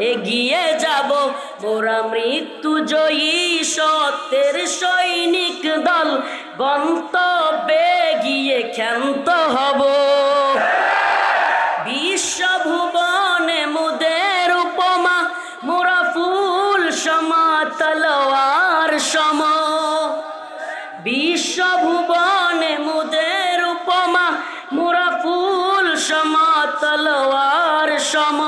এগিয়ে যাব। মোরা মৃত্যু জয়ী সত্যের সৈনিক দল। গন্তব্যে গিয়ে ক্ষান্ত হব। বিশ্বভুবনে মুদের উপমা, মোরা ফুল সমা তলোয়ার সম। বিশ্বভুবনে মুদের উপমা, মোরা ফুল সম তলোয়ার সম।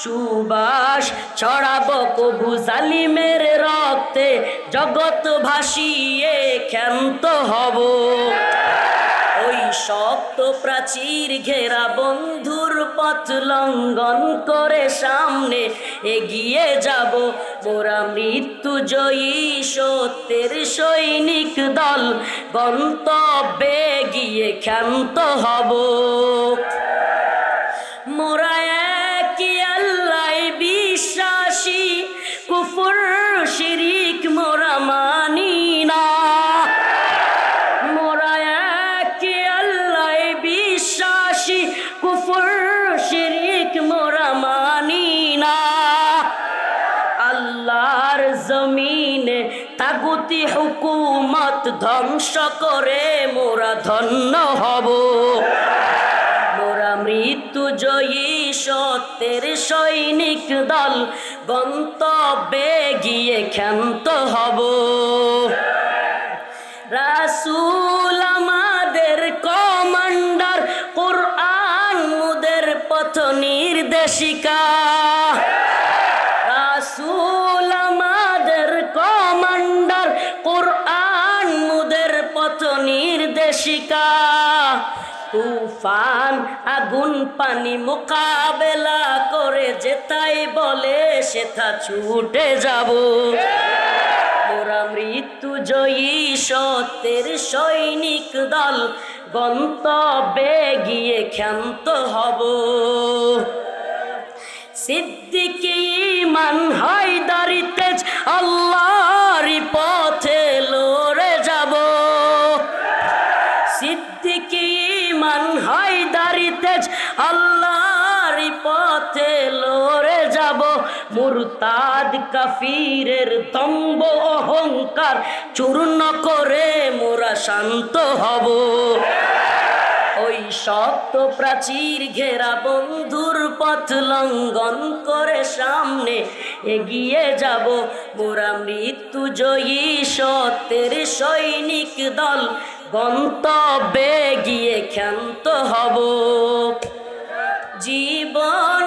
সুবাস ছড়াবো কবু জালিমের রক্তে। জগৎ ভাসিয়ে ক্ষান্ত হব। ওই শক্ত প্রাচীর ঘেরা বন্ধুর পথ লঙ্ঘন করে সামনে এগিয়ে যাব। মোরা মৃত্যু জয়ী সত্যের সৈনিক দল, গন্তব্যে গিয়ে ক্ষান্ত হব। মোরা তাগুতি হুকুমত ধ্বংস করে মোরা ধন্য হব। মোরা মৃত্যু জয়ী সত্যের সৈনিক দল, গন্তব্যে গিয়ে ক্ষান্ত হব। রাসূল আমাদের কমান্ডার, কোরআন মুদের পথ নির্দেশিকা। রাসূল নির্দেশিকা তুফান আগুন পানি মোকাবেলা করে যেতাই বলে সেথা ছুটে যাব। মোরা মৃত্যু জয়ী সত্যের সৈনিক দল, গন্তব্যে গিয়ে ক্ষান্ত হব। সিদ্দিকি ইমান, হায়দারি তেজ আল্লাহর তেজ আল্লাহর পথে লড়ে যাব। মুরতাদ কাফিরের দম্ব অহংকার চূর্ণ করে মোরা শান্ত হব। ওই শক্ত প্রাচীর ঘেরা বন্ধুর পথ লঙ্ঘন করে সামনে এগিয়ে যাব। মোরা মৃত্যু জয়ী সত্যের সৈনিক দল গন্তব্যে গিয়ে ক্ষান্ত হব। জীবন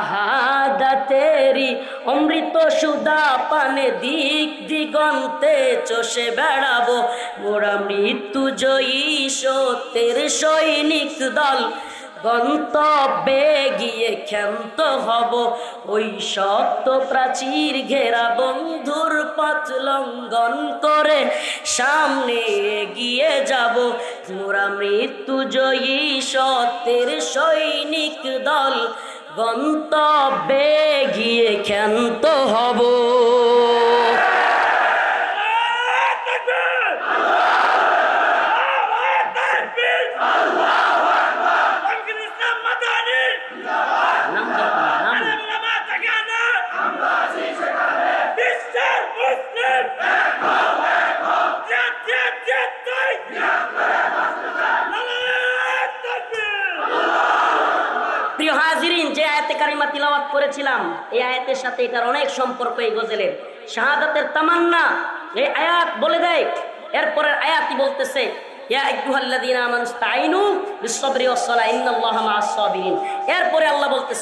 শাহাদাতেরি অমৃত সুদা পানে দিক দিগন্তে চষে বেড়াবো। মোরা মৃত্যু জয়ী সত্যের সৈনিক দল। গন্তব্যে গিয়ে ক্ষান্ত হব। ওই শক্ত প্রাচীর ঘেরা বন্ধুর পথ লঙ্ঘন করে সামনে এগিয়ে যাব। মোরা মৃত্যু জয়ী সত্যের সৈনিক দল। গন্তব্যে গিয়ে ক্ষান্ত হব। হাজিরিন যে আয়াতে কারিমা তিলাওয়াত করেছিলাম, এই আয়াতের সাথে এটার অনেক সম্পর্ক এই গজলের শাহাদাতের তামান্না, এই আয়াত বলে দেয়। এরপরের আয়াতই বলতেছে এরপরে আল্লাহ বলতেছে